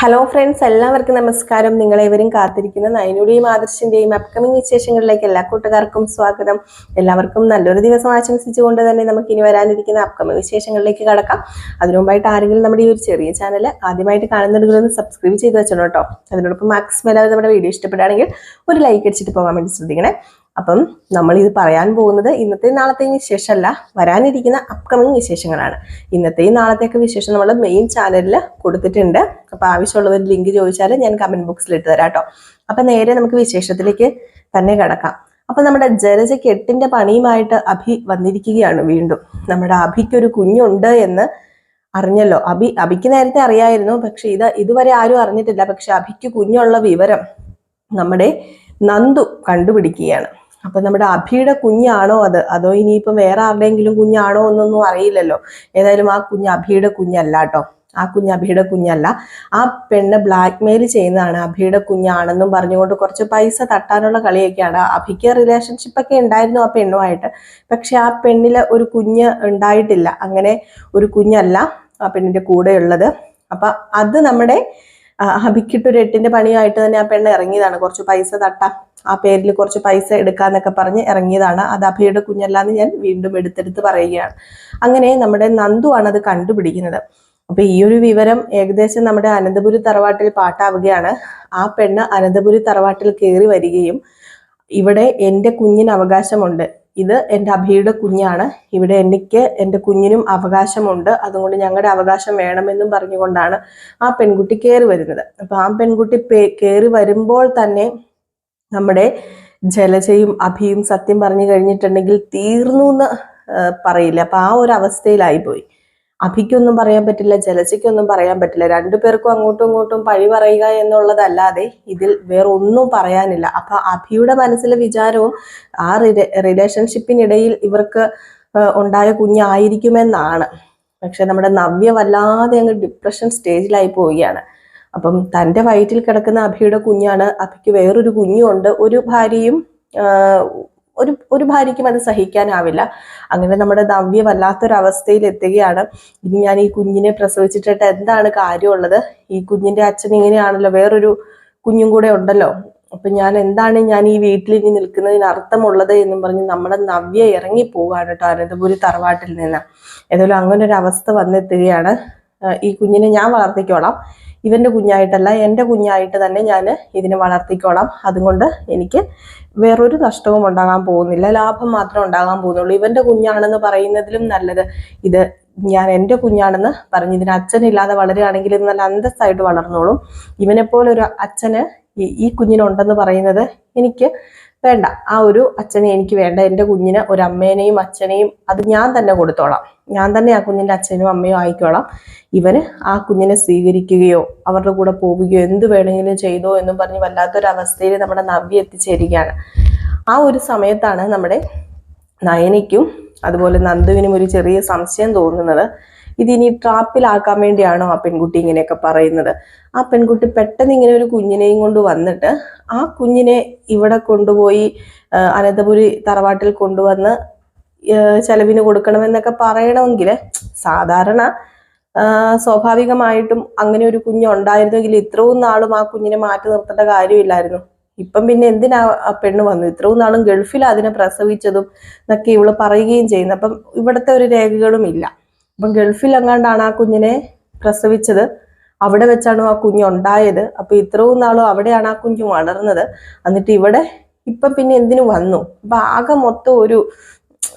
Hello friends എല്ലാവർക്കും നമസ്കാരം. നിങ്ങളേവരും കാത്തിരിക്കുന്ന നയനുടെയും ആദർശിന്റെയും അപ്കമിങ് വിശേഷങ്ങളിലേക്ക് എല്ലാ കൂട്ടുകാർക്കും സ്വാഗതം. എല്ലാവർക്കും നല്ലൊരു ദിവസം ആശംസിച്ചുകൊണ്ട് തന്നെ നമുക്ക് ഇനി വരാനിരിക്കുന്ന അപ്കമിങ് വിശേഷങ്ങളിലേക്ക് കടക്കാം. അതിനു മുമ്പായിട്ട് ആരെങ്കിലും നമ്മുടെ ഈ ഒരു ചെറിയ ചാനൽ ആദ്യമായിട്ട് കാണുന്നുണ്ടെങ്കിൽ സബ്സ്ക്രൈബ് ചെയ്ത് വെച്ചോട്ടോ അതിനോടൊപ്പം മാക്സിമം എല്ലാവരും നമ്മുടെ വീഡിയോ ഇഷ്ടപ്പെടുകയാണെങ്കിൽ ഒരു ലൈക്ക് അടിച്ചിട്ട് പോകാൻ വേണ്ടി ശ്രദ്ധിക്കണേ. അപ്പം നമ്മൾ ഇത് പറയാൻ പോകുന്നത് ഇന്നത്തെയും നാളത്തെയും വിശേഷമല്ല വരാനിരിക്കുന്ന അപ്കമിങ് വിശേഷങ്ങളാണ്. ഇന്നത്തെയും നാളത്തെയൊക്കെ വിശേഷം നമ്മൾ മെയിൻ ചാനലിൽ കൊടുത്തിട്ടുണ്ട്. അപ്പോൾ ആവശ്യമുള്ളവർ ലിങ്ക് ചോദിച്ചാൽ ഞാൻ കമന്റ് ബോക്സിൽ ഇട്ട് തരാം കേട്ടോ അപ്പം നേരെ നമുക്ക് വിശേഷത്തിലേക്ക് തന്നെ കിടക്കാം. അപ്പം നമ്മുടെ ജലജയ്ക്ക് കെട്ടിന്റെ പണിയുമായിട്ട് അഭി വന്നിരിക്കുകയാണ് വീണ്ടും. നമ്മുടെ അഭിക്കൊരു കുഞ്ഞുണ്ട് എന്ന് അറിഞ്ഞല്ലോ. അഭി അഭിക്ക് നേരത്തെ അറിയായിരുന്നു പക്ഷേ ഇത് ഇതുവരെ ആരും അറിഞ്ഞിട്ടില്ല. പക്ഷെ അഭിക്ക് കുഞ്ഞുള്ള വിവരം നമ്മുടെ നന്ദു കണ്ടുപിടിക്കുകയാണ്. അപ്പൊ നമ്മുടെ അഭിയുടെ കുഞ്ഞാണോ അത്? അതോ ഇനിയിപ്പം വേറെ ആരുടെയെങ്കിലും കുഞ്ഞാണോ എന്നൊന്നും അറിയില്ലല്ലോ. ഏതായാലും ആ കുഞ്ഞ് അഭിയുടെ കുഞ്ഞല്ല കേട്ടോ. ആ കുഞ്ഞ് അഭിയുടെ കുഞ്ഞല്ല. ആ പെണ്ണ് ബ്ലാക്ക് മെയിൽ ചെയ്യുന്നതാണ് അഭിയുടെ കുഞ്ഞാണെന്നും പറഞ്ഞുകൊണ്ട് കുറച്ച് പൈസ തട്ടാനുള്ള കളിയൊക്കെയാണ്. അഭിക്ക് റിലേഷൻഷിപ്പൊക്കെ ഉണ്ടായിരുന്നു ആ പെണ്ണുമായിട്ട്. പക്ഷെ ആ പെണ്ണിൽ ഒരു കുഞ്ഞ് ഉണ്ടായിട്ടില്ല. അങ്ങനെ ഒരു കുഞ്ഞല്ല ആ പെണ്ണിന്റെ കൂടെയുള്ളത്. അപ്പൊ അത് നമ്മുടെ ആ, അഭിക്കിട്ടൊരു എട്ടിന്റെ പണിയായിട്ട് തന്നെ ആ പെണ്ണ് ഇറങ്ങിയതാണ്. കുറച്ച് പൈസ തട്ട. ആ പേരിൽ കുറച്ച് പൈസ എടുക്കാന്നൊക്കെ പറഞ്ഞ് ഇറങ്ങിയതാണ്. അത് അഭയുടെ കുഞ്ഞല്ലാന്ന് ഞാൻ വീണ്ടും എടുത്തെടുത്ത് പറയുകയാണ്. അങ്ങനെ നമ്മുടെ നന്ദു ആണ് അത് കണ്ടുപിടിക്കുന്നത്. അപ്പൊ ഈ ഒരു വിവരം ഏകദേശം നമ്മുടെ അനന്തപുരി തറവാട്ടിൽ പാട്ടാവുകയാണ്. ആ പെണ്ണ് അനന്തപുരി തറവാട്ടിൽ കയറി വരികയും ഇവിടെ എന്റെ കുഞ്ഞിന് അവകാശമുണ്ട്. ഇത് എന്റെ അഭിയുടെ കുഞ്ഞാണ്. ഇവിടെ എനിക്ക് എന്റെ കുഞ്ഞിനും അവകാശമുണ്ട്. അതുകൊണ്ട് ഞങ്ങളുടെ അവകാശം വേണമെന്നും പറഞ്ഞുകൊണ്ടാണ് ആ പെൺകുട്ടി കയറി വരുന്നത്. അപ്പം ആ പെൺകുട്ടി കയറി വരുമ്പോൾ തന്നെ നമ്മുടെ ജലജയും അഭിയും സത്യം പറഞ്ഞു കഴിഞ്ഞിട്ടുണ്ടെങ്കിൽ തീർന്നു എന്ന് പറയില്ല. അപ്പം ആ ഒരു അവസ്ഥയിലായി പോയി അഭിക്കൊന്നും പറയാൻ പറ്റില്ല ജലജയ്ക്കൊന്നും പറയാൻ പറ്റില്ല. രണ്ടു പേർക്കും അങ്ങോട്ടും ഇങ്ങോട്ടും പഴി പറയുക എന്നുള്ളതല്ലാതെ ഇതിൽ വേറെ ഒന്നും പറയാനില്ല. അപ്പൊ അഭിയുടെ മനസ്സിലെ വിചാരവും ആ റിലേഷൻഷിപ്പിനിടയിൽ ഇവർക്ക് ഉണ്ടായ കുഞ്ഞായിരിക്കുമെന്നാണ്. പക്ഷെ നമ്മുടെ നവ്യ വല്ലാതെ അങ്ങ് ഡിപ്രഷൻ സ്റ്റേജിലായി പോവുകയാണ്. അപ്പം തന്റെ വയറ്റിൽ കിടക്കുന്ന അഭിയുടെ കുഞ്ഞാണ് അഭിക്ക് വേറൊരു കുഞ്ഞുണ്ട് ഒരു ഭാര്യയും ഒരു ഒരു ഭാര്യയ്ക്കും അത് സഹിക്കാനാവില്ല. അങ്ങനെ നമ്മുടെ നവ്യ വല്ലാത്തൊരവസ്ഥയിൽ എത്തുകയാണ് ഇനി ഞാൻ ഈ കുഞ്ഞിനെ പ്രസവിച്ചിട്ടിട്ട് എന്താണ് കാര്യമുള്ളത്? ഈ കുഞ്ഞിന്റെ അച്ഛൻ ഇങ്ങനെയാണല്ലോ വേറൊരു കുഞ്ഞും കൂടെ ഉണ്ടല്ലോ. അപ്പൊ ഞാൻ എന്താണ് ഞാൻ ഈ വീട്ടിൽ ഇനി നിൽക്കുന്നതിന് അർത്ഥമുള്ളത് എന്നും പറഞ്ഞ് നമ്മുടെ നവ്യ ഇറങ്ങി പോവുകയാണ് കേട്ടോ അനന്തപുരി തറവാട്ടിൽ നിന്ന്. ഏതായാലും അങ്ങനെ ഒരു അവസ്ഥ വന്നെത്തുകയാണ് ഈ കുഞ്ഞിനെ ഞാൻ വളർത്തിക്കോളാം. ഇവന്റെ കുഞ്ഞായിട്ടല്ല എന്റെ കുഞ്ഞായിട്ട് തന്നെ ഞാൻ ഇതിനെ വളർത്തിക്കോളാം. അതുകൊണ്ട് എനിക്ക് വേറൊരു നഷ്ടവും ഉണ്ടാകാൻ പോകുന്നില്ല. ലാഭം മാത്രമേ ഉണ്ടാകാൻ പോകുന്നുള്ളൂ. ഇവന്റെ കുഞ്ഞാണെന്ന് പറയുന്നതിലും നല്ലത് ഇത് ഞാൻ എന്റെ കുഞ്ഞാണെന്ന് പറഞ്ഞ് ഇതിന് അച്ഛനില്ലാതെ വളരുകയാണെങ്കിൽ ഇത് നല്ല അന്തസ്സായിട്ട് വളർന്നോളും. ഇവനെപ്പോലെ ഒരു അച്ഛന് ഈ കുഞ്ഞിനുണ്ടെന്ന് പറയുന്നത് എനിക്ക് വേണ്ട. ആ ഒരു അച്ഛനെ എനിക്ക് വേണ്ട. എന്റെ കുഞ്ഞിന് ഒരു അമ്മേനെയും അച്ഛനെയും അത് ഞാൻ തന്നെ കൊടുത്തോളാം. ഞാൻ തന്നെ ആ കുഞ്ഞിന്റെ അച്ഛനും അമ്മയും ആയിക്കോളാം. ഇവന് ആ കുഞ്ഞിനെ സ്വീകരിക്കുകയോ അവരുടെ കൂടെ പോവുകയോ എന്ത് വേണമെങ്കിലും ചെയ്തോ എന്നും പറഞ്ഞ് വല്ലാത്തൊരവസ്ഥയിൽ നമ്മുടെ നവ്യ എത്തിച്ചേരുകയാണ്. ആ ഒരു സമയത്താണ് നമ്മുടെ നയനിക്കും അതുപോലെ നന്ദുവിനും ഒരു ചെറിയ സംശയം തോന്നുന്നത്. ഇതിനി ട്രാപ്പിലാക്കാൻ വേണ്ടിയാണോ ആ പെൺകുട്ടി ഇങ്ങനെയൊക്കെ പറയുന്നത്? ആ പെൺകുട്ടി പെട്ടെന്ന് ഇങ്ങനെ ഒരു കുഞ്ഞിനെയും കൊണ്ട് വന്നിട്ട് ആ കുഞ്ഞിനെ ഇവിടെ കൊണ്ടുപോയി അനന്തപുരി തറവാട്ടിൽ കൊണ്ടുവന്ന് ചെലവിന് കൊടുക്കണമെന്നൊക്കെ പറയണമെങ്കിൽ സാധാരണ സ്വാഭാവികമായിട്ടും അങ്ങനെ ഒരു കുഞ്ഞ് ഉണ്ടായിരുന്നെങ്കിൽ ഇത്രയും നാളും ആ കുഞ്ഞിനെ മാറ്റി നിർത്തേണ്ട കാര്യമില്ലായിരുന്നു. ഇപ്പം പിന്നെ എന്തിനാ ആ പെണ്ണ് വന്നു? ഇത്രയും നാളും ഗൾഫിൽ അതിനെ പ്രസവിച്ചതും എന്നൊക്കെ ഇവൾ പറയുകയും ചെയ്യുന്നു. അപ്പം ഇവിടുത്തെ ഒരു രേഖകളും ഇല്ല. അപ്പം ഗൾഫിൽ എങ്ങാണ്ടാണ് ആ കുഞ്ഞിനെ പ്രസവിച്ചത്? അവിടെ വെച്ചാണ് ആ കുഞ്ഞ് ഉണ്ടായത്. അപ്പൊ ഇത്രയും നാളും അവിടെയാണ് ആ കുഞ്ഞ് വളർന്നത്. എന്നിട്ട് ഇവിടെ ഇപ്പം പിന്നെ എന്തിനു വന്നു? അപ്പൊ ആകെ മൊത്തം ഒരു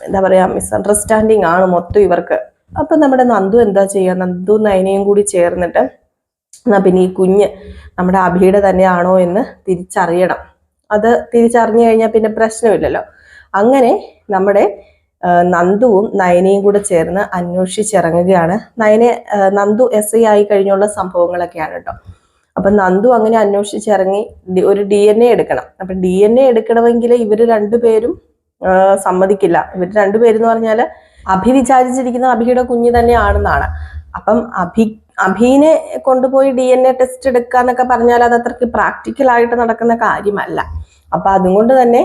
എന്താ പറയാ മിസ്അണ്ടർസ്റ്റാൻഡിങ് ആണ് മൊത്തം ഇവർക്ക്. അപ്പൊ നമ്മുടെ നന്ദു എന്താ ചെയ്യുക? നന്ദു നയനയും കൂടി ചേർന്നിട്ട് എന്നാ പിന്നെ ഈ കുഞ്ഞ് നമ്മുടെ അഭിയുടെ തന്നെയാണോ എന്ന് തിരിച്ചറിയണം. അത് തിരിച്ചറിഞ്ഞു കഴിഞ്ഞാൽ പിന്നെ പ്രശ്നമില്ലല്ലോ. അങ്ങനെ നമ്മുടെ നന്ദുവും നയനയും കൂടെ ചേർന്ന് അന്വേഷിച്ചിറങ്ങുകയാണ്. നയനെ നന്ദു എസ് ഐ ആയി കഴിഞ്ഞുള്ള സംഭവങ്ങളൊക്കെയാണ് കേട്ടോ അപ്പൊ നന്ദു അങ്ങനെ അന്വേഷിച്ചിറങ്ങി ഒരു ഡി എൻ എ എടുക്കണം. അപ്പൊ ഡി എൻ എ എടുക്കണമെങ്കിൽ ഇവർ രണ്ടുപേരും സമ്മതിക്കില്ല. ഇവർ രണ്ടുപേരെന്ന് പറഞ്ഞാൽ അഭി വിചാരിച്ചിരിക്കുന്ന അഭിയുടെ കുഞ്ഞ് തന്നെയാണെന്നാണ്. അപ്പം അഭി അഭീനെ കൊണ്ടുപോയി ഡി എൻ എ ടെസ്റ്റ് എടുക്കുക എന്നൊക്കെ പറഞ്ഞാൽ അത് പ്രാക്ടിക്കൽ ആയിട്ട് നടക്കുന്ന കാര്യമല്ല. അപ്പൊ അതുകൊണ്ട് തന്നെ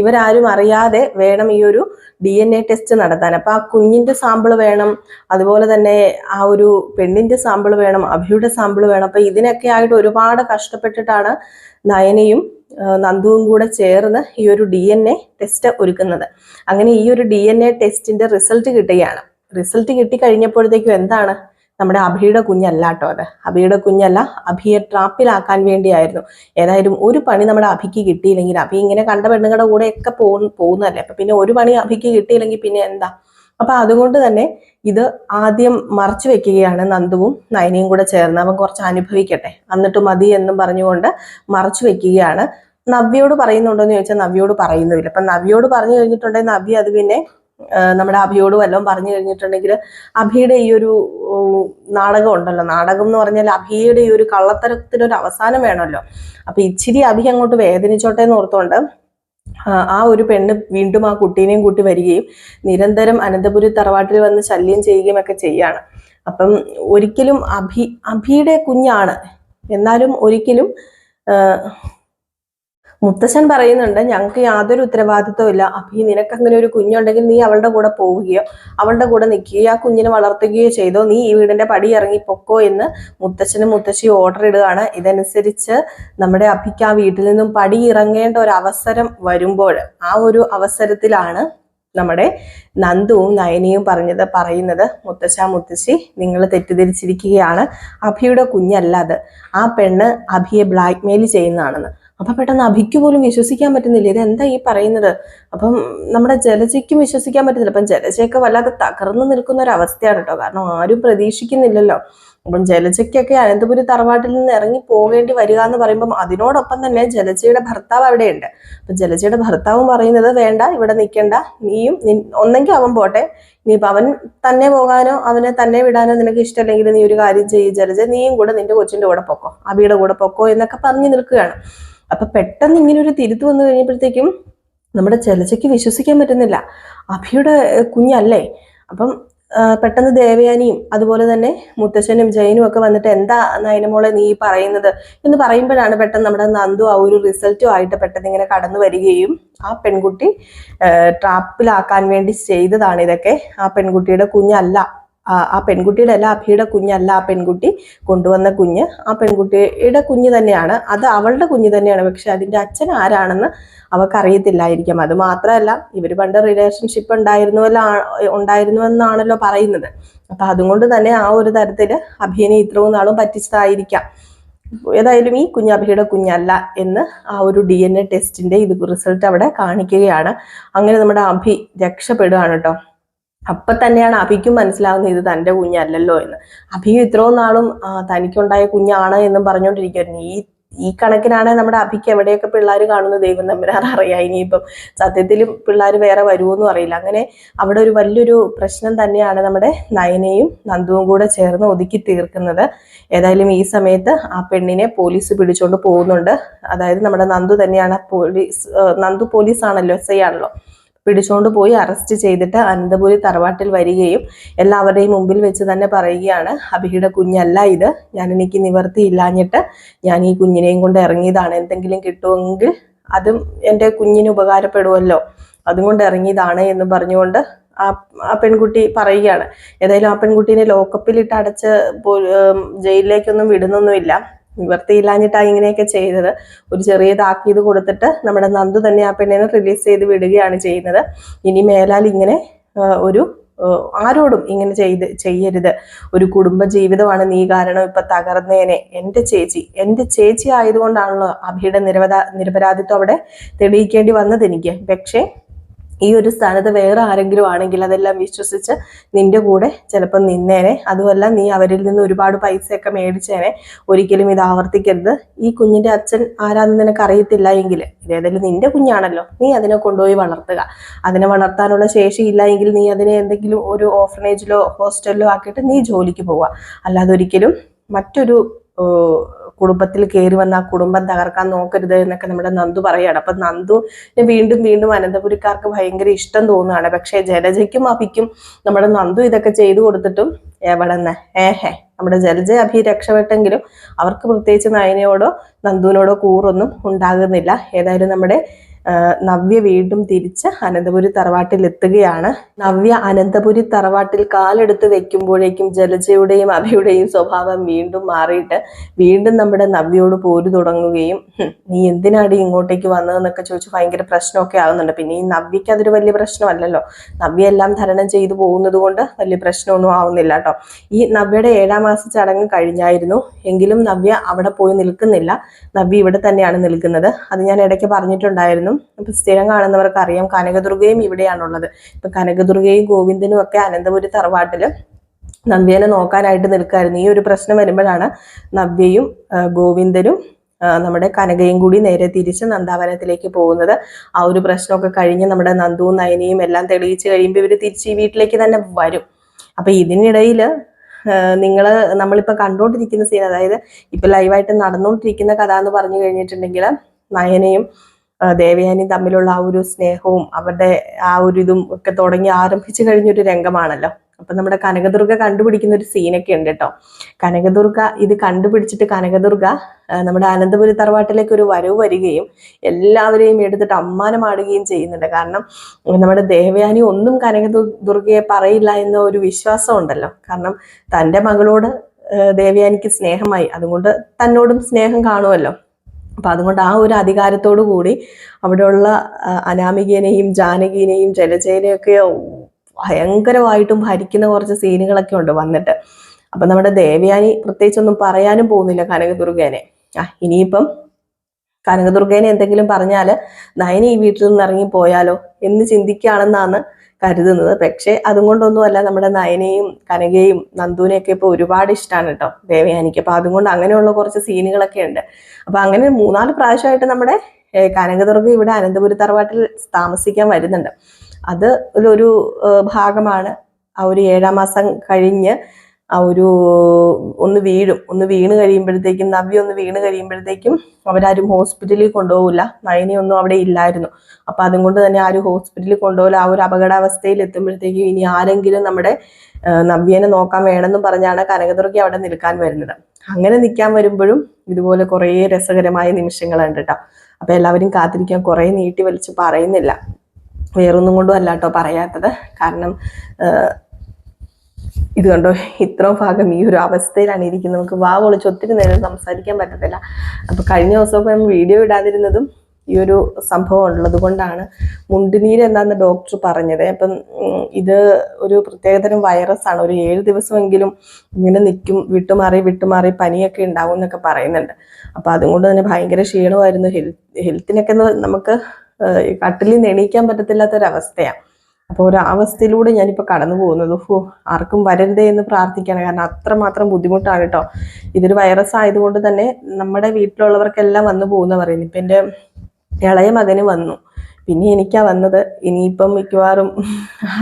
ഇവരാരും അറിയാതെ വേണം ഈ ഒരു ഡി എൻ എ ടെസ്റ്റ് നടത്താൻ. അപ്പൊ ആ കുഞ്ഞിന്റെ സാമ്പിൾ വേണം അതുപോലെ തന്നെ ആ ഒരു പെണ്ണിന്റെ സാമ്പിൾ വേണം അഭിയുടെ സാമ്പിൾ വേണം. അപ്പൊ ഇതിനൊക്കെ ആയിട്ട് ഒരുപാട് കഷ്ടപ്പെട്ടിട്ടാണ് നയനയും നന്ദുവും കൂടെ ചേർന്ന് ഈ ഒരു ഡി എൻ എ ടെസ്റ്റ് ഒരുക്കുന്നത്. അങ്ങനെ ഈ ഒരു ഡി എൻ എ ടെസ്റ്റിന്റെ റിസൾട്ട് കിട്ടുകയാണ്. റിസൾട്ട് കിട്ടിക്കഴിഞ്ഞപ്പോഴത്തേക്കും എന്താണ്? നമ്മുടെ അഭിയുടെ കുഞ്ഞല്ല കേട്ടോ അത്. അഭിയുടെ കുഞ്ഞല്ല അഭിയെ ട്രാപ്പിലാക്കാൻ വേണ്ടിയായിരുന്നു. ഏതായാലും ഒരു പണി നമ്മുടെ അഭിക്ക് കിട്ടിയില്ലെങ്കിൽ അഭി ഇങ്ങനെ കണ്ട പെണ്ണുങ്ങളുടെ കൂടെ ഒക്കെ പോകുന്ന പോകുന്നതല്ലേ. അപ്പൊ പിന്നെ ഒരു പണി അഭിക്ക് കിട്ടിയില്ലെങ്കിൽ പിന്നെ എന്താ? അപ്പൊ അതുകൊണ്ട് തന്നെ ഇത് ആദ്യം മറച്ചു വെക്കുകയാണ് നന്ദുവും നയനിയും കൂടെ ചേർന്ന്. അവൻ കുറച്ച് അനുഭവിക്കട്ടെ. എന്നിട്ട് മതി എന്നും പറഞ്ഞുകൊണ്ട് മറച്ചു വെക്കുകയാണ്. നവ്യോട് പറയുന്നുണ്ടോ എന്ന് ചോദിച്ചാൽ നവ്യോട് പറയുന്നുമില്ല. അപ്പൊ നവ്യോട് പറഞ്ഞു കഴിഞ്ഞിട്ടുണ്ടെങ്കിൽ നവ്യ അത് പിന്നെ നമ്മുടെ അഭിയോട് വല്ലതും പറഞ്ഞു കഴിഞ്ഞിട്ടുണ്ടെങ്കിൽ അഭിയുടെ ഈ ഒരു നാടകം ഉണ്ടല്ലോ നാടകം എന്ന് പറഞ്ഞാൽ അഭിയുടെ ഈ ഒരു കള്ളത്തരത്തിനൊരു അവസാനം വേണമല്ലോ. അപ്പൊ ഇച്ചിരി അഭി അങ്ങോട്ട് വേദനിച്ചോട്ടെ എന്ന് ഓർത്തോണ്ട് ആ, ഒരു പെണ്ണ് വീണ്ടും ആ കുട്ടീനെയും കൂട്ടി വരികയും നിരന്തരം അനന്തപുരി തറവാട്ടിൽ വന്ന് ശല്യം ചെയ്യുകയും ഒക്കെ ചെയ്യാണ്. അപ്പം ഒരിക്കലും അഭി അഭിയുടെ കുഞ്ഞാണ്. എന്നാലും ഒരിക്കലും മുത്തശ്ശൻ പറയുന്നുണ്ട് ഞങ്ങൾക്ക് യാതൊരു ഉത്തരവാദിത്വം ഇല്ല. അഭി നിനക്ക് അങ്ങനെ ഒരു കുഞ്ഞുണ്ടെങ്കിൽ നീ അവളുടെ കൂടെ പോവുകയോ അവളുടെ കൂടെ നിൽക്കുകയോ ആ കുഞ്ഞിനെ വളർത്തുകയോ ചെയ്തോ നീ ഈ വീടിന്റെ പടി ഇറങ്ങി പൊക്കോ എന്ന് മുത്തശ്ശനും മുത്തശ്ശിയും ഓർഡർ ഇടുകയാണ്. ഇതനുസരിച്ച് നമ്മുടെ അഭിക്ക് ആ വീട്ടിൽ നിന്നും പടി ഇറങ്ങേണ്ട ഒരു അവസരം വരുമ്പോൾ ആ ഒരു അവസരത്തിലാണ് നമ്മുടെ നന്ദുവും നയനിയും പറഞ്ഞത് പറയുന്നത്. മുത്തശ്ശ മുത്തശ്ശി നിങ്ങൾ തെറ്റിദ്ധരിച്ചിരിക്കുകയാണ്. അഭിയുടെ കുഞ്ഞല്ല അത്. ആ പെണ്ണ് അഭിയെ ബ്ലാക്ക്മെയിൽ ചെയ്യുന്നതാണെന്ന്. അപ്പൊ പെട്ടെന്ന് അഭിക്ക് പോലും വിശ്വസിക്കാൻ പറ്റുന്നില്ല. ഇത് എന്താ ഈ പറയുന്നത്? അപ്പം നമ്മുടെ ജലജയ്ക്കും വിശ്വസിക്കാൻ പറ്റുന്നില്ല. അപ്പം ജലജയൊക്കെ വല്ലാതെ തകർന്നു നിൽക്കുന്ന ഒരു അവസ്ഥയാണ് കേട്ടോ. കാരണം ആരും പ്രതീക്ഷിക്കുന്നില്ലല്ലോ. അപ്പം ജലജയ്ക്കൊക്കെ അനന്തപുരി തറവാട്ടിൽ നിന്ന് ഇറങ്ങി പോകേണ്ടി വരിക എന്ന് പറയുമ്പം അതിനോടൊപ്പം തന്നെ ജലജയുടെ ഭർത്താവ് അവിടെയുണ്ട്. അപ്പൊ ജലജയുടെ ഭർത്താവും പറയുന്നത് വേണ്ട ഇവിടെ നിൽക്കണ്ട. നീയും ഒന്നെങ്കിൽ അവൻ പോട്ടെ. നീ അവൻ തന്നെ പോകാനോ അവനെ തന്നെ വിടാനോ നിനക്ക് ഇഷ്ടമല്ലെങ്കിൽ നീ ഒരു കാര്യം ചെയ്യും. ജലജ നീയും കൂടെ നിന്റെ കൊച്ചിന്റെ കൂടെ പൊക്കോ. അബിയുടെ കൂടെ പൊക്കോ എന്നൊക്കെ പറഞ്ഞു നിൽക്കുകയാണ്. അപ്പൊ പെട്ടെന്ന് ഇങ്ങനെ ഒരു തിരുത്ത് വന്നു കഴിഞ്ഞപ്പോഴത്തേക്കും നമ്മുടെ ചെലച്ചയ്ക്ക് വിശ്വസിക്കാൻ പറ്റുന്നില്ല. അഭിയുടെ കുഞ്ഞല്ലേ? അപ്പം പെട്ടെന്ന് ദേവയാനിയും അതുപോലെ തന്നെ മുത്തശ്ശനും ജയനും ഒക്കെ വന്നിട്ട് എന്താ നയനമോളെ നീ പറയുന്നത് എന്ന് പറയുമ്പോഴാണ് പെട്ടെന്ന് നമ്മുടെ നന്ദു ആ ഒരു റിസൾട്ടും ആയിട്ട് പെട്ടെന്ന് ഇങ്ങനെ കടന്നു വരികയും ആ പെൺകുട്ടി ട്രാപ്പിലാക്കാൻ വേണ്ടി ചെയ്തതാണ് ഇതൊക്കെ. ആ പെൺകുട്ടിയുടെ കുഞ്ഞല്ല. ആ പെൺകുട്ടിയുടെ അല്ല അഭിയുടെ കുഞ്ഞല്ല ആ പെൺകുട്ടി കൊണ്ടുവന്ന കുഞ്ഞ് ആ പെൺകുട്ടിയുടെ കുഞ്ഞ് തന്നെയാണ്. അത് അവളുടെ കുഞ്ഞ് തന്നെയാണ്. പക്ഷെ അതിന്റെ അച്ഛൻ ആരാണെന്ന് അവൾക്ക് അറിയത്തില്ലായിരിക്കും അത് മാത്രമല്ല ഇവർ പണ്ട് റിലേഷൻഷിപ്പ് ഉണ്ടായിരുന്നുവല്ലോ ഉണ്ടായിരുന്നുവെന്നാണല്ലോ പറയുന്നത്. അപ്പൊ അതുകൊണ്ട് തന്നെ ആ ഒരു തരത്തിൽ അഭിയനെ ഇത്രയും നാളും പറ്റിച്ചതായിരിക്കാം. ഏതായാലും ഈ കുഞ്ഞ് അഭിയുടെ കുഞ്ഞല്ല എന്ന് ആ ഒരു ഡി എൻ എ ടെസ്റ്റിന്റെ ഇത് റിസൾട്ട് അവിടെ കാണിക്കുകയാണ്. അങ്ങനെ നമ്മുടെ അഭി രക്ഷപ്പെടുകയാണ് കേട്ടോ. അപ്പൊ തന്നെയാണ് അഭിക്കും മനസ്സിലാവുന്നത് ഇത് തന്റെ കുഞ്ഞല്ലല്ലോ എന്ന്. അഭിയും ഇത്രയും നാളും തനിക്കുണ്ടായ കുഞ്ഞാണ് എന്നും പറഞ്ഞുകൊണ്ടിരിക്കുമായിരുന്നു ഈ ഈ കണക്കിനാണ് നമ്മുടെ അഭിക്ക് എവിടെയൊക്കെ പിള്ളേർ കാണുന്ന ദൈവം തമ്പുരാൻ അറിയാം. ഇനിയിപ്പം സത്യത്തിലും പിള്ളേർ വേറെ വരുമോന്നും അറിയില്ല. അങ്ങനെ അവിടെ ഒരു വലിയൊരു പ്രശ്നം തന്നെയാണ് നമ്മുടെ നയനയും നന്ദുവും കൂടെ ചേർന്ന് ഒതുക്കി തീർക്കുന്നത്. ഏതായാലും ഈ സമയത്ത് ആ പെണ്ണിനെ പോലീസ് പിടിച്ചുകൊണ്ട് പോകുന്നുണ്ട്. അതായത് നമ്മുടെ നന്ദു തന്നെയാണ് പോലീസ് നന്ദു പോലീസ് ആണല്ലോ എസ് ഐ ആണല്ലോ. പിടിച്ചോണ്ട് പോയി അറസ്റ്റ് ചെയ്തിട്ട് അനന്തപുരി തറവാട്ടിൽ വരികയും എല്ലാവരുടെയും മുമ്പിൽ വെച്ച് തന്നെ പറയുകയാണ് അഭിയുടെ കുഞ്ഞല്ല ഇത്. ഞാൻ എനിക്ക് നിവർത്തിയില്ലാഞ്ഞിട്ട് ഞാൻ ഈ കുഞ്ഞിനെയും കൊണ്ട് ഇറങ്ങിയതാണ്. എന്തെങ്കിലും കിട്ടുമെങ്കിൽ അതും എന്റെ കുഞ്ഞിന് ഉപകാരപ്പെടുമല്ലോ അതുകൊണ്ട് ഇറങ്ങിയതാണ് എന്ന് പറഞ്ഞുകൊണ്ട് ആ ആ പെൺകുട്ടി പറയുകയാണ്. ഏതായാലും ആ പെൺകുട്ടീനെ ലോക്കപ്പിലിട്ട് അടച്ച് ജയിലിലേക്കൊന്നും വിടുന്നൊന്നുമില്ല. നിവർത്തിയില്ലാഞ്ഞിട്ടാണ് ഇങ്ങനെയൊക്കെ ചെയ്തത്. ഒരു ചെറിയ താക്കീത് കൊടുത്തിട്ട് നമ്മുടെ നന്ദു തന്നെ ആ പെണ്ണിനെ റിലീസ് ചെയ്ത് വിടുകയാണ് ചെയ്യുന്നത്. ഇനി മേലാൽ ഇങ്ങനെ ഒരു ആരോടും ഇങ്ങനെ ചെയ്ത് ചെയ്യരുത്. ഒരു കുടുംബ ജീവിതമാണ് നീ കാരണം ഇപ്പൊ തകർന്നേനെ. എന്റെ ചേച്ചി എന്റെ ചേച്ചി ആയതുകൊണ്ടാണല്ലോ അഭിയുടെ നിരപരാ നിരപരാധിത്വം അവിടെ തെളിയിക്കേണ്ടി വന്നത് എനിക്ക്. പക്ഷേ ഈ ഒരു സ്ഥാനത്ത് വേറെ ആരെങ്കിലും ആണെങ്കിൽ അതെല്ലാം വിശ്വസിച്ച് നിന്റെ കൂടെ ചിലപ്പോൾ നിന്നേനെ. അതുമല്ല നീ അവരിൽ നിന്ന് ഒരുപാട് പൈസയൊക്കെ മേടിച്ചേനെ. ഒരിക്കലും ഇത് ആവർത്തിക്കരുത്. ഈ കുഞ്ഞിന്റെ അച്ഛൻ ആരാന്ന് നിനക്ക് അറിയത്തില്ല എങ്കിൽ ഇതേതായാലും നിന്റെ കുഞ്ഞാണല്ലോ. നീ അതിനെ കൊണ്ടുപോയി വളർത്തുക. അതിനെ വളർത്താനുള്ള ശേഷി ഇല്ല എങ്കിൽ നീ അതിനെ എന്തെങ്കിലും ഒരു ഓർഫനേജിലോ ഹോസ്റ്റലിലോ ആക്കിയിട്ട് നീ ജോലിക്ക് പോവുക. അല്ലാതെ ഒരിക്കലും മറ്റൊരു കുടുംബത്തിൽ കയറി വന്ന ആ കുടുംബം തകർക്കാൻ നോക്കരുത് എന്നൊക്കെ നമ്മുടെ നന്ദു പറയാണ് അപ്പൊ നന്ദു വീണ്ടും വീണ്ടും അനന്തപുരിക്കാർക്ക് ഭയങ്കര ഇഷ്ടം തോന്നുകയാണ്. പക്ഷെ ജലജയ്ക്കും അഭിക്കും നമ്മുടെ നന്ദു ഇതൊക്കെ ചെയ്തു കൊടുത്തിട്ടും എവിടെ നിന്ന്? ഏഹേ നമ്മുടെ ജലജ അഭി രക്ഷപ്പെട്ടെങ്കിലും അവർക്ക് പ്രത്യേകിച്ച് നയനയോടോ നന്ദുവിനോടോ കൂറൊന്നും ഉണ്ടാകുന്നില്ല. ഏതായാലും നമ്മുടെ നവ്യ വീണ്ടും തിരിച്ച് അനന്തപുരി തറവാട്ടിൽ എത്തുകയാണ്. നവ്യ അനന്തപുരി തറവാട്ടിൽ കാലെടുത്ത് വെക്കുമ്പോഴേക്കും ജലജയുടെയും അഭിയുടെയും സ്വഭാവം വീണ്ടും മാറിയിട്ട് വീണ്ടും നമ്മുടെ നവ്യയോട് പോരു തുടങ്ങുകയും നീ എന്തിനാടി ഇങ്ങോട്ടേക്ക് വന്നതെന്നൊക്കെ ചോദിച്ച് ഭയങ്കര പ്രശ്നമൊക്കെ ആകുന്നുണ്ട് പിന്നെ ഈ നവ്യക്ക് അതൊരു വലിയ പ്രശ്നമല്ലല്ലോ. നവ്യ എല്ലാം ധരണം ചെയ്തു പോകുന്നത് കൊണ്ട് വലിയ പ്രശ്നമൊന്നും ആവുന്നില്ല കേട്ടോ. ഈ നവ്യയുടെ ഏഴാം മാസ ചടങ്ങ് കഴിഞ്ഞായിരുന്നു. എങ്കിലും നവ്യ അവിടെ പോയി നിൽക്കുന്നില്ല. നവ്യ ഇവിടെ തന്നെയാണ് നിൽക്കുന്നത്. അത് ഞാൻ ഇടയ്ക്ക് പറഞ്ഞിട്ടുണ്ടായിരുന്നു. ഇപ്പൊ സ്ഥിരം കാണുന്നവർക്ക് അറിയാം കനകദുർഗയും ഇവിടെയാണുള്ളത്. ഇപ്പൊ കനകദുർഗയും ഗോവിന്ദനും ഒക്കെ അനന്തപുരി തറവാട്ടിൽ നവ്യനെ നോക്കാനായിട്ട് നിൽക്കായിരുന്നു. ഈ ഒരു പ്രശ്നം വരുമ്പോഴാണ് നവ്യയും ഗോവിന്ദനും നമ്മുടെ കനകയും കൂടി നേരെ തിരിച്ച് നന്ദാവനത്തിലേക്ക് പോകുന്നത്. ആ ഒരു പ്രശ്നമൊക്കെ കഴിഞ്ഞ് നമ്മുടെ നന്ദുവും നയനയും എല്ലാം തെളിയിച്ച് കഴിയുമ്പോൾ ഇവർ തിരിച്ച് ഈ വീട്ടിലേക്ക് തന്നെ വരും. അപ്പൊ ഇതിനിടയിൽ നിങ്ങൾ നമ്മളിപ്പോൾ കണ്ടുകൊണ്ടിരിക്കുന്ന സീൻ അതായത് ഇപ്പൊ ലൈവായിട്ട് നടന്നുകൊണ്ടിരിക്കുന്ന കഥ എന്ന് പറഞ്ഞു കഴിഞ്ഞിട്ടുണ്ടെങ്കിൽ നയനയും ദേവയാനിയും തമ്മിലുള്ള ആ ഒരു സ്നേഹവും അവരുടെ ആ ഒരു ഇതും ഒക്കെ തുടങ്ങി ആരംഭിച്ചു കഴിഞ്ഞൊരു രംഗമാണല്ലോ. അപ്പൊ നമ്മുടെ കനകദുർഗ കണ്ടുപിടിക്കുന്ന ഒരു സീനൊക്കെ ഉണ്ട് കേട്ടോ. കനകദുർഗ ഇത് കണ്ടുപിടിച്ചിട്ട് കനകദുർഗ നമ്മുടെ അനന്തപുരി തറവാട്ടിലേക്ക് ഒരു വരവ് വരികയും എല്ലാവരെയും എടുത്തിട്ട് അമ്മാനമാടുകയും ചെയ്യുന്നുണ്ട്. കാരണം നമ്മുടെ ദേവയാനി ഒന്നും കനകദുർഗയെ പറയില്ല എന്ന ഒരു വിശ്വാസം ഉണ്ടല്ലോ. കാരണം തന്റെ മകളോട് ദേവയാനിക്ക് സ്നേഹമായി. അതുകൊണ്ട് തന്നോടും സ്നേഹം കാണുമല്ലോ. അപ്പൊ അതുകൊണ്ട് ആ ഒരു അധികാരത്തോടു കൂടി അവിടെയുള്ള അനാമികനെയും ജാനകീനെയും ജലജേനെയൊക്കെ ഭയങ്കരമായിട്ടും ഭരിക്കുന്ന കുറച്ച് സീനുകളൊക്കെ ഉണ്ട് വന്നിട്ട്. അപ്പം നമ്മുടെ ദേവയാനി പ്രത്യേകിച്ചൊന്നും പറയാനും പോകുന്നില്ല കനകദുർഗേനെ. ആ ഇനിയിപ്പം കനകദുർഗേനെ എന്തെങ്കിലും പറഞ്ഞാൽ നയന ഈ വീട്ടിൽ നിന്ന് ഇറങ്ങി പോയാലോ എന്ന് ചിന്തിക്കുകയാണെന്നാണ് കരുതുന്നത്. പക്ഷേ അതുകൊണ്ടൊന്നുമല്ല നമ്മുടെ നയനയും കനകയും നന്ദുവിനെയൊക്കെ ഇപ്പോൾ ഒരുപാട് ഇഷ്ടമാണ് കേട്ടോ ദേവയാനിക്ക്. അപ്പോൾ അതുകൊണ്ട് അങ്ങനെയുള്ള കുറച്ച് സീനുകളൊക്കെ ഉണ്ട്. അപ്പോൾ അങ്ങനെ മൂന്നാൽ പ്രാവശ്യമായിട്ട് നമ്മുടെ കനകദുർഗ ഇവിടെ അനന്തപുരി തറവാട്ടിൽ താമസിക്കാൻ വരുന്നുണ്ട്. അത് ഒരു ഭാഗമാണ്. ആ ഒരു ഏഴാം മാസം കഴിഞ്ഞ് ആ ഒരു ഒന്ന് വീഴും. ഒന്ന് വീണ് കഴിയുമ്പോഴത്തേക്കും നവ്യ ഒന്ന് വീണ് കഴിയുമ്പോഴത്തേക്കും അവരാരും ഹോസ്പിറ്റലിൽ കൊണ്ടുപോകില്ല നയനിയൊന്നും അവിടെ ഇല്ലായിരുന്നു. അപ്പൊ അതും കൊണ്ട് തന്നെ ആരും ഹോസ്പിറ്റലിൽ കൊണ്ടുപോകില്ല. ആ ഒരു അപകടാവസ്ഥയിൽ എത്തുമ്പോഴത്തേക്കും ഇനി ആരെങ്കിലും നമ്മുടെ നവ്യനെ നോക്കാൻ വേണമെന്ന് പറഞ്ഞാണ് കനകദുർഗി അവിടെ നിൽക്കാൻ വരുന്നത്. അങ്ങനെ നിൽക്കാൻ വരുമ്പോഴും ഇതുപോലെ കുറേ രസകരമായ നിമിഷങ്ങളുണ്ട് കേട്ടോ. അപ്പൊ എല്ലാവരും കാത്തിരിക്കാൻ കുറേ നീട്ടി വലിച്ച് പറയുന്നില്ല. വേറൊന്നും കൊണ്ടും അല്ല കേട്ടോ പറയാത്തത്. കാരണം ഇത് കണ്ടോ? ഇത്രയും ഭാഗം ഈ ഒരു അവസ്ഥയിലാണ് ഇരിക്കുന്നത്. നമുക്ക് വാ പൊളിച്ച് ഒത്തിരി നേരം സംസാരിക്കാൻ പറ്റത്തില്ല. അപ്പൊ കഴിഞ്ഞ ദിവസമൊക്കെ നമ്മൾ വീഡിയോ ഇടാതിരുന്നതും ഈ ഒരു സംഭവം ഉള്ളത് കൊണ്ടാണ് മുണ്ടുനീര് എന്താന്ന് ഡോക്ടർ പറഞ്ഞത്. അപ്പം ഇത് ഒരു പ്രത്യേകതരം വൈറസാണ് ഒരു ഏഴ് ദിവസമെങ്കിലും ഇങ്ങനെ നിൽക്കും. വിട്ടുമാറി വിട്ടുമാറി പനിയൊക്കെ ഉണ്ടാവും എന്നൊക്കെ പറയുന്നുണ്ട്. അപ്പൊ അതുകൊണ്ട് തന്നെ ഭയങ്കര ക്ഷീണമായിരുന്നു. ഹെൽത്ത് ഹെൽത്തിനൊക്കെ നമുക്ക് കട്ടിലിൽ നിന്ന് എണീക്കാൻ പറ്റത്തില്ലാത്തൊരവസ്ഥയാണ് അപ്പോൾ ഒരു അവസ്ഥയിലൂടെ ഞാനിപ്പോൾ കടന്നു പോകുന്നത്. ഹോ ആർക്കും വരരുതേ എന്ന് പ്രാർത്ഥിക്കണം കാരണം അത്രമാത്രം ബുദ്ധിമുട്ടാണ് കേട്ടോ. ഇതൊരു വൈറസ് ആയതുകൊണ്ട് തന്നെ നമ്മുടെ വീട്ടിലുള്ളവർക്കെല്ലാം വന്നു പോകുന്ന പറയുന്നു. ഇപ്പം എന്റെ ഇളയ മകന് വന്നു. പിന്നെ എനിക്കാ വന്നത് ഇനിയിപ്പം മിക്കവാറും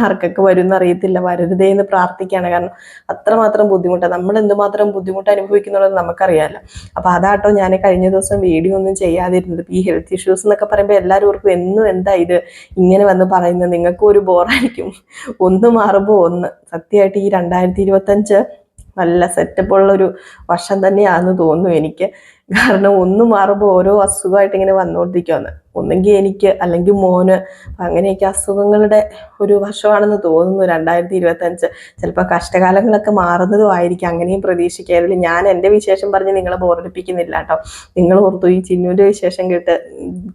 ആർക്കൊക്കെ വരും എന്നറിയത്തില്ല വരരുതേ എന്ന് പ്രാർത്ഥിക്കുകയാണ് കാരണം അത്രമാത്രം ബുദ്ധിമുട്ടാണ് നമ്മൾ എന്തുമാത്രം ബുദ്ധിമുട്ട് അനുഭവിക്കുന്നുള്ളത് നമുക്കറിയാമല്ലോ അപ്പോൾ അതാട്ടോ ഞാൻ കഴിഞ്ഞ ദിവസം വീഡിയോ ഒന്നും ചെയ്യാതിരുന്നത്. ഈ ഹെൽത്ത് ഇഷ്യൂസ് എന്നൊക്കെ പറയുമ്പോൾ എല്ലാവരും ഓർക്കും എന്നും എന്താ ഇത് ഇങ്ങനെ വന്ന് പറയുന്നത്? നിങ്ങൾക്കും ഒരു ബോറായിരിക്കും. ഒന്ന് മാറുമ്പോൾ ഒന്ന്. സത്യമായിട്ട് ഈ രണ്ടായിരത്തി ഇരുപത്തഞ്ച് നല്ല സെറ്റപ്പുള്ള ഒരു വർഷം തന്നെയാണെന്ന് തോന്നുന്നു എനിക്ക്. കാരണം ഒന്ന് മാറുമ്പോൾ ഓരോ അസുഖമായിട്ട് ഇങ്ങനെ വന്നുകൊണ്ടിരിക്കുകയാണ് ഒന്നെങ്കിൽ എനിക്ക് അല്ലെങ്കിൽ മോന്. അങ്ങനെയൊക്കെ അസുഖങ്ങളുടെ ഒരു വർഷമാണെന്ന് തോന്നുന്നു രണ്ടായിരത്തി ഇരുപത്തഞ്ച് ചിലപ്പോൾ കഷ്ടകാലങ്ങളൊക്കെ മാറുന്നതും ആയിരിക്കും. അങ്ങനെയും പ്രതീക്ഷിക്കാറില്ല ഞാൻ എന്റെ വിശേഷം പറഞ്ഞ് നിങ്ങളെ ബോറടിപ്പിക്കുന്നില്ല കേട്ടോ. നിങ്ങൾ ഓർത്തു ഈ ചിന്നുവിന്റെ വിശേഷം കേട്ട്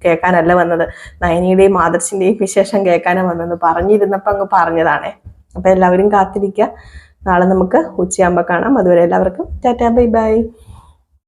കേൾക്കാനല്ല വന്നത്. നയനിയുടെയും മാതൃശിന്റെയും വിശേഷം കേൾക്കാനാണ് വന്നത് പറഞ്ഞിരുന്നപ്പോൾ അങ്ങ് പറഞ്ഞതാണേ. അപ്പോൾ എല്ലാവരും കാത്തിരിക്കുക. നാളെ നമുക്ക് ഉച്ചയാകുമ്പോൾ കാണാം. അതുവരെ എല്ലാവർക്കും ടാറ്റാ ബൈ ബൈ.